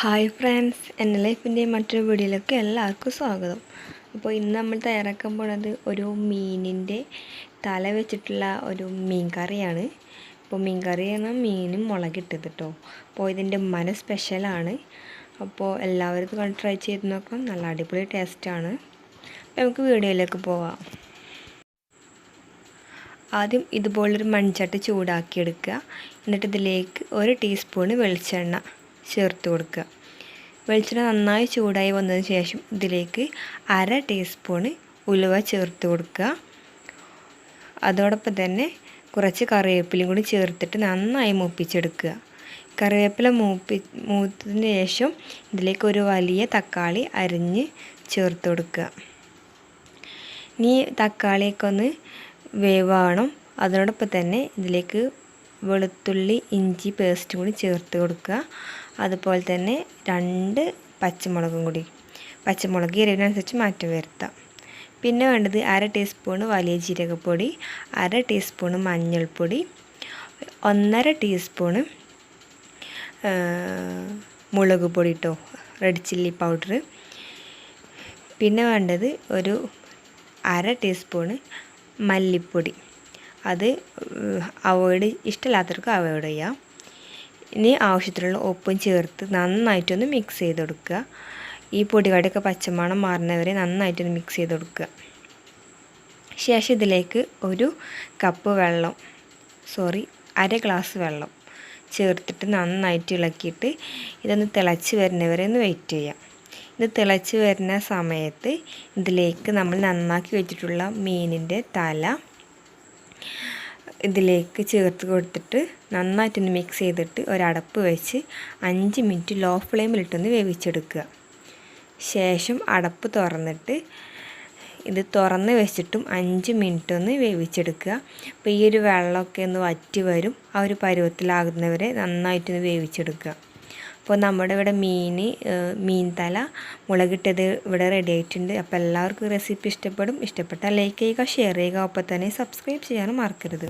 Hi friends N ലൈഫിന്റെ മറ്റൊരു വീഡിയോയിലേക്ക് എല്ലാവർക്കും സ്വാഗതം. അപ്പോൾ ഇന്ന് നമ്മൾ തയ്യാറാക്കാൻ പോണത് ഒരു മീനിന്റെ തല വെച്ചിട്ടുള്ള ഒരു മീൻ കറിയാണ് അപ്പോൾ മീൻ കറി മീനും മുളകിട്ടത് കേട്ടോ അപ്പോൾ ഇതിന്റെ മന സ്പെഷ്യലാണ് അപ്പോൾ എല്ലാവരും കണ്ട് ട്രൈ ചെയ്ത് നോക്കാം നല്ല അടിപൊളി ടേസ്റ്റാണ് അപ്പോൾ നമുക്ക് വീഡിയോയിലേക്ക് പോവാം. ആദ്യം ഇതുപോലൊരു മൺചട്ടി ചൂടാക്കിയെടുക്കുക. എന്നിട്ട് ഇതിലേക്ക് ഒരു ടീസ്പൂണ് വെളിച്ചെണ്ണ ചേർത്ത് കൊടുക്കുക. വെളിച്ചെണ്ണ നന്നായി ചൂടായി വന്നതിന് ശേഷം ഇതിലേക്ക് അര ടീസ്പൂണ് ഉലുവ ചേർത്ത് കൊടുക്കുക. അതോടൊപ്പം തന്നെ കുറച്ച് കറിവേപ്പിലയും കൂടി ചേർത്തിട്ട് നന്നായി മൂപ്പിച്ചെടുക്കുക. കറിവേപ്പില മൂപ്പി മൂത്തതിന് ശേഷം ഇതിലേക്ക് ഒരു വലിയ തക്കാളി അരിഞ്ഞ് ചേർത്ത് കൊടുക്കുക. ഇനി തക്കാളിയൊക്കെ ഒന്ന് വേവാണം അതിനോടൊപ്പം തന്നെ ഇതിലേക്ക് വെളുത്തുള്ളി ഇഞ്ചി പേസ്റ്റ് കൂടി ചേർത്ത് കൊടുക്കുക. അതുപോലെ തന്നെ രണ്ട് പച്ചമുളകും കൂടി. പച്ചമുളക് എരിവിനനുസരിച്ച് മാറ്റം വരുത്താം. പിന്നെ വേണ്ടത് അര ടീസ്പൂണ് വലിയ ജീരകപ്പൊടി അര ടീസ്പൂണ് മഞ്ഞൾപ്പൊടി ഒന്നര ടീസ്പൂണ് മുളക് പൊടി കേട്ടോ റെഡ് ചില്ലി പൗഡർ പിന്നെ വേണ്ടത് ഒരു അര ടീസ്പൂണ് മല്ലിപ്പൊടി. അത് അവോയ്ഡ് ഇഷ്ടമില്ലാത്തവർക്ക് അവോയ്ഡ് ചെയ്യാം. ഇനി ആവശ്യത്തിനുള്ള ഉപ്പും ചേർത്ത് നന്നായിട്ടൊന്ന് മിക്സ് ചെയ്ത് കൊടുക്കുക ഈ പൊടികടയൊക്കെ പച്ചമണം മാറുന്നവരെ നന്നായിട്ടൊന്ന് മിക്സ് ചെയ്ത് കൊടുക്കുക ശേഷം ഇതിലേക്ക് ഒരു കപ്പ് വെള്ളം സോറി അര ഗ്ലാസ് വെള്ളം ചേർത്തിട്ട് നന്നായിട്ട് ഇളക്കിയിട്ട് ഇതൊന്ന് തിളച്ച് വരുന്നവരെ ഒന്ന് വെയിറ്റ് ചെയ്യാം. ഇത് തിളച്ച് വരുന്ന സമയത്ത് ഇതിലേക്ക് നമ്മൾ നന്നാക്കി വെച്ചിട്ടുള്ള മീനിന്റെ തല ഇതിലേക്ക് ചേർത്ത് കൊടുത്തിട്ട് നന്നായിട്ടൊന്ന് മിക്സ് ചെയ്തിട്ട് ഒരടപ്പ് വെച്ച് അഞ്ച് മിനിറ്റ് ലോ ഫ്ലെയിമിലിട്ടൊന്ന് വേവിച്ചെടുക്കുക. ശേഷം അടപ്പ് തുറന്നിട്ട് ഇത് തുറന്ന് വെച്ചിട്ടും അഞ്ച് മിനിറ്റ് ഒന്ന് വേവിച്ചെടുക്കുക. അപ്പോൾ ഈ ഒരു വെള്ളമൊക്കെ ഒന്ന് വറ്റി വരും. ആ ഒരു പരുവത്തിലാകുന്നവരെ നന്നായിട്ടൊന്ന് വേവിച്ചെടുക്കുക. അപ്പോൾ നമ്മുടെ ഇവിടെ മീൻ മീൻ തല മുളകിട്ടത് ഇവിടെ റെഡി ആയിട്ടുണ്ട്. അപ്പോൾ എല്ലാവർക്കും റെസിപ്പി ഇഷ്ടപ്പെടും. ഇഷ്ടപ്പെട്ടാൽ ലൈക്ക് ചെയ്യുക ഷെയർ ചെയ്യുക. ഒപ്പം തന്നെ സബ്സ്ക്രൈബ് ചെയ്യാനും മറക്കരുത്.